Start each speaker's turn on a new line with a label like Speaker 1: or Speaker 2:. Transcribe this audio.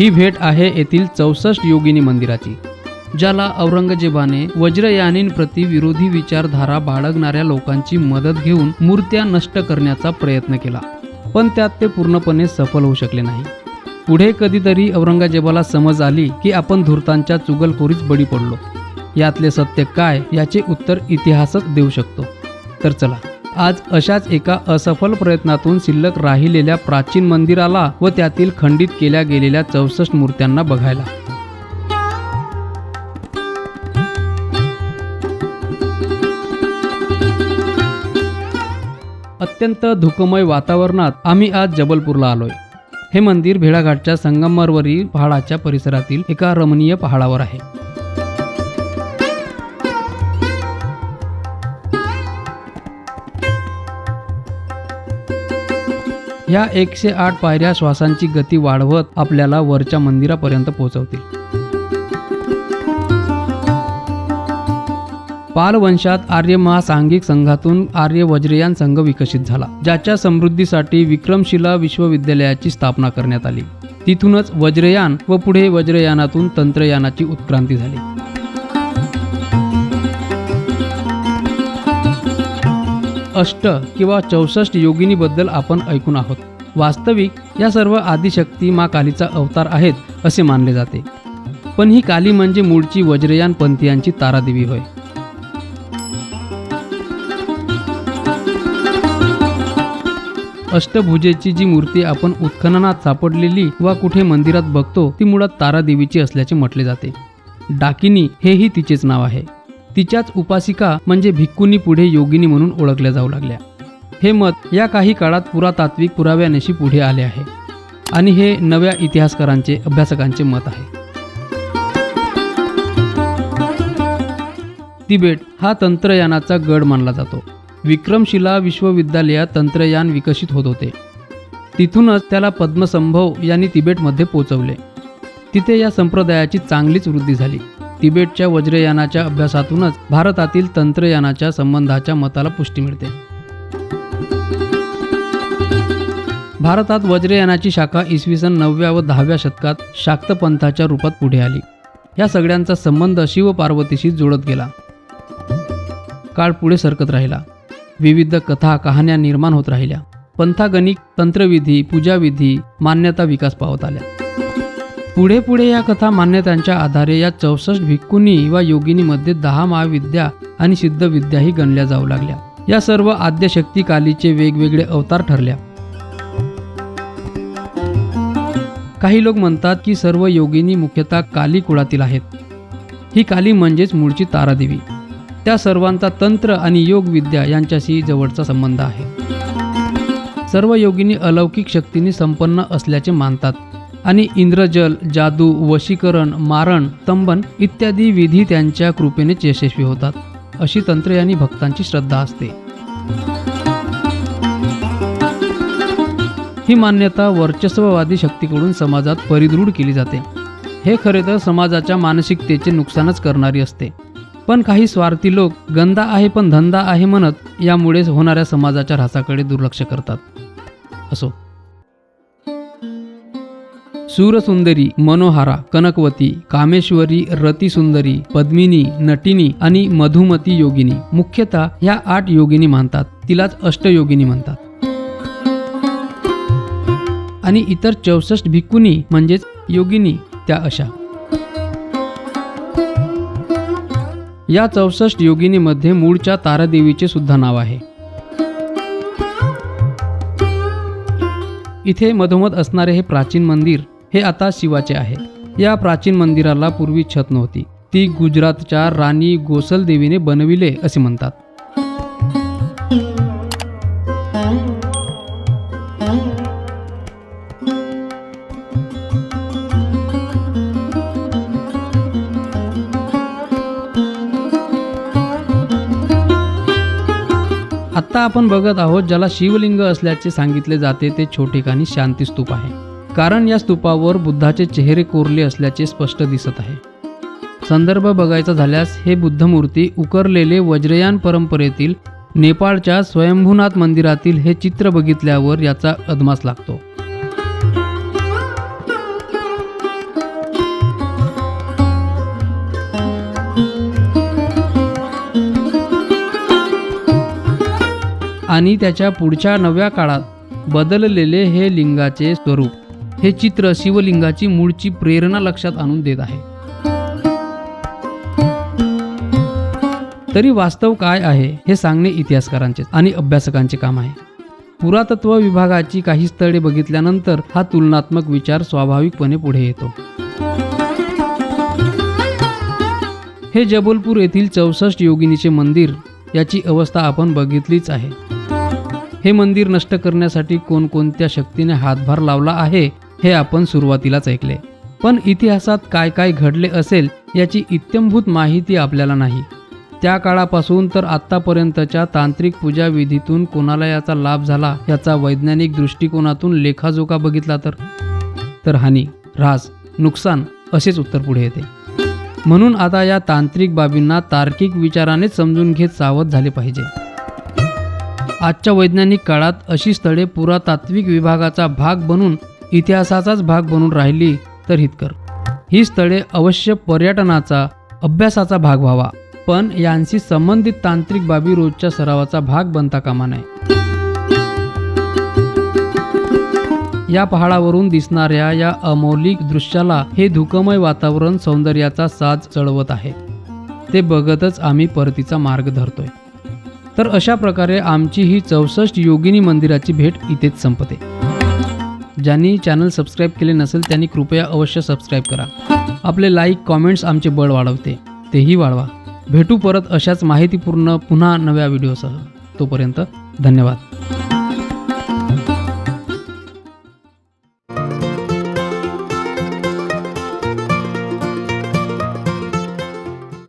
Speaker 1: ही भेट आहे येथील चौसष्ट योगिनी मंदिराची ज्याला औरंगजेबाने वज्रयानींप्रती विरोधी विचारधारा बाळगणाऱ्या लोकांची मदत घेऊन मूर्त्या नष्ट करण्याचा प्रयत्न केला. पण त्यात ते पूर्णपणे सफल होऊ शकले नाही. पुढे कधीतरी औरंगजेबाला समज आली की आपण धूर्तांच्या चुगलखोरीच बळी पडलो. यातले सत्य काय याचे उत्तर इतिहासच देऊ शकतो. तर चला आज अशाच एका असफल प्रयत्नातून शिल्लक राहिलेल्या प्राचीन मंदिराला व त्यातील खंडित केल्या गेलेल्या चौसष्ट मूर्त्यांना बघायला. अत्यंत धुकमय वातावरणात आम्ही आज जबलपूरला आलोय. हे मंदिर भेडाघाटच्या संगमरवरील पहाडाच्या परिसरातील एका रमणीय पहाडावर आहे. या एकशे आठ पायऱ्या श्वासांची गती वाढवत आपल्याला वरच्या मंदिरापर्यंत पोहोचवतील. पालवंशात आर्य महासांघिक संघातून आर्य वज्रयान संघ विकसित झाला ज्याच्या समृद्धीसाठी विक्रमशिला विश्वविद्यालयाची स्थापना करण्यात आली. तिथूनच वज्रयान व पुढे वज्रयानातून तंत्रयानाची उत्क्रांती झाली. अष्ट किंवा चौसष्ट योगिनीबद्दल आपण ऐकून आहोत. वास्तविक या सर्व आदिशक्ती मा कालीचा अवतार आहेत असे मानले जाते. पण ही काली म्हणजे मूळची वज्रयान पंथीयांची तारादेवी होय. अष्टभुजेची जी मूर्ती आपण उत्खननात सापडलेली वा कुठे मंदिरात बघतो ती मुळात तारादेवीची असल्याचे म्हटले जाते. डाकिनी हेही तिचेच नाव आहे. तिच्याच उपासिका म्हणजे भिक्कुनी पुढे योगिनी म्हणून ओळखल्या जाऊ लागल्या. हे मत या काही काळात पुरातात्विक पुराव्यानिशी पुढे आले आहे. आणि हे नव्या इतिहासकारांचे अभ्यासकांचे मत आहे. तिबेट हा तंत्रयानाचा गड मानला जातो. विक्रमशिला विश्वविद्यालयात तंत्रयान विकसित होत होते. तिथूनच त्याला पद्मसंभव यांनी तिबेटमध्ये पोचवले. तिथे या संप्रदायाची चांगलीच वृद्धी झाली. तिबेटच्या वज्रयानाच्या अभ्यासातूनच भारतातील तंत्रयानाच्या संबंधाच्या मताला पुष्टी मिळते. भारतात वज्रयानाची शाखा इसवी सन नवव्या व दहाव्या शतकात शाक्त पंथाच्या रूपात पुढे आली. या सगळ्यांचा संबंध शिव पार्वतीशी जुळत गेला. काळ पुढे सरकत राहिला. विविध कथा कहाण्या निर्माण होत राहिल्या. पंथागणिक तंत्रविधी पूजाविधी मान्यता विकास पावत आल्या. पुढे पुढे या कथा मान्यतांच्या आधारे या चौसष्ट भिक्कुनी वा योगिनीमध्ये दहा महाविद्या आणि सिद्धविद्याही गणल्या जाऊ लागल्या. या सर्व आद्यशक्ती कालीचे वेगवेगळे अवतार ठरल्या. काही लोक म्हणतात की सर्व योगिनी मुख्यतः काली कुळातील आहेत. ही काली म्हणजेच मूळची तारादेवी. त्या सर्वांचा तंत्र आणि योग विद्या यांच्याशी जवळचा संबंध आहे. सर्व योगिनी अलौकिक शक्तींनी संपन्न असल्याचे मानतात. आणि इंद्रजल जादू वशीकरण मारण तंबन इत्यादी विधी त्यांच्या कृपेनेच यशस्वी होतात अशी तंत्रे आणि भक्तांची श्रद्धा असते. ही मान्यता वर्चस्ववादी शक्तीकडून समाजात परिदृढ केली जाते. हे खरे तर समाजाच्या मानसिकतेचे नुकसानच करणारी असते. पण काही स्वार्थी लोक गंदा आहे पण धंदा आहे म्हणत यामुळे होणाऱ्या समाजाच्या ऱ्हासाकडे दुर्लक्ष करतात. असो. सूरसुंदरी मनोहारा कनकवती कामेश्वरी रतिसुंदरी पद्मिनी नटिनी आणि मधुमती योगिनी. मुख्यतः ह्या आठ योगिनी मानतात. तिलाच अष्टयोगिनी म्हणतात. आणि इतर चौसष्ट भिक्कुनी म्हणजेच योगिनी त्या अशा. या चौसष्ट योगिनीमध्ये मूळच्या तारादेवीचे सुद्धा नाव आहे. इथे मधोमध असणारे हे प्राचीन मंदिर हे आता शिवाचे आहे. या प्राचीन मंदिराला पूर्वी छत नव्हती. ती गुजरातच्या राणी गोसल देवीने बनविले असे म्हणतात. आत्ता आपण बघत आहोत ज्याला शिवलिंग असल्याचे सांगितले जाते ते छोटेखानी शांती स्तूप आहे. कारण या स्तूपावर बुद्धाचे चेहरे कोरले असल्याचे स्पष्ट दिसत आहे. संदर्भ बघायचा झाल्यास हे बुद्धमूर्ती उकरलेले वज्रयान परंपरेतील नेपाळच्या स्वयंभूनाथ मंदिरातील हे चित्र बघितल्यावर याचा अदमास लागतो. आणि त्याच्या पुढच्या नव्या काळात बदललेले हे लिंगाचे स्वरूप. हे चित्र शिवलिंगाची मूळची प्रेरणा लक्षात आणून देत आहे. तरी वास्तव काय आहे हे सांगणे इतिहासकारांचे आणि अभ्यासकांचे काम आहे. पुरातत्व विभागाची काही स्थळे बघितल्यानंतर हा तुलनात्मक विचार स्वाभाविकपणे पुढे येतो. हे जबलपूर येथील चौसष्ट योगिनीचे मंदिर याची अवस्था आपण बघितलीच आहे. हे मंदिर नष्ट करण्यासाठी कोणकोणत्या शक्तीने हातभार लावला आहे हे आपण सुरुवातीलाच ऐकले. पण इतिहासात काय काय घडले असेल याची इत्यंभूत माहिती आपल्याला नाही. त्या काळापासून तर आत्तापर्यंतच्या तांत्रिक पूजा विधीतून कोणाला याचा लाभ झाला याचा वैज्ञानिक दृष्टिकोनातून लेखाजोखा बघितला तर? तर हानी ऱ्हास नुकसान असेच उत्तर पुढे येते. म्हणून आता या तांत्रिक बाबींना तार्किक विचारानेच समजून घेत सावध झाले पाहिजे. आजच्या वैज्ञानिक काळात अशी स्थळे पुरातात्विक विभागाचा भाग बनून इतिहासाचाच भाग बनून राहिली तर हितकर. ही स्थळे अवश्य पर्यटनाचा अभ्यासाचा भाग व्हावा. पण यांशी संबंधित तांत्रिक बाबी रोजच्या सरावाचा भाग बनता कामा नये. या पहाडावरून दिसणाऱ्या या अमौलिक दृश्याला हे धुकमय वातावरण सौंदर्याचा साज चढवत आहे. ते बघतच आम्ही परतीचा मार्ग धरतोय. तर अशा प्रकारे आमची ही चौसष्ट योगिनी मंदिराची भेट इथेच संपते. ज्यांनी चॅनल सबस्क्राईब केले नसेल त्यांनी कृपया अवश्य सबस्क्राईब करा. आपले लाईक कॉमेंट्स आमचे बळ वाढवते. तेही वाढवा. भेटू परत अशाच माहितीपूर्ण पुन्हा नव्या व्हिडिओसह. तोपर्यंत धन्यवाद.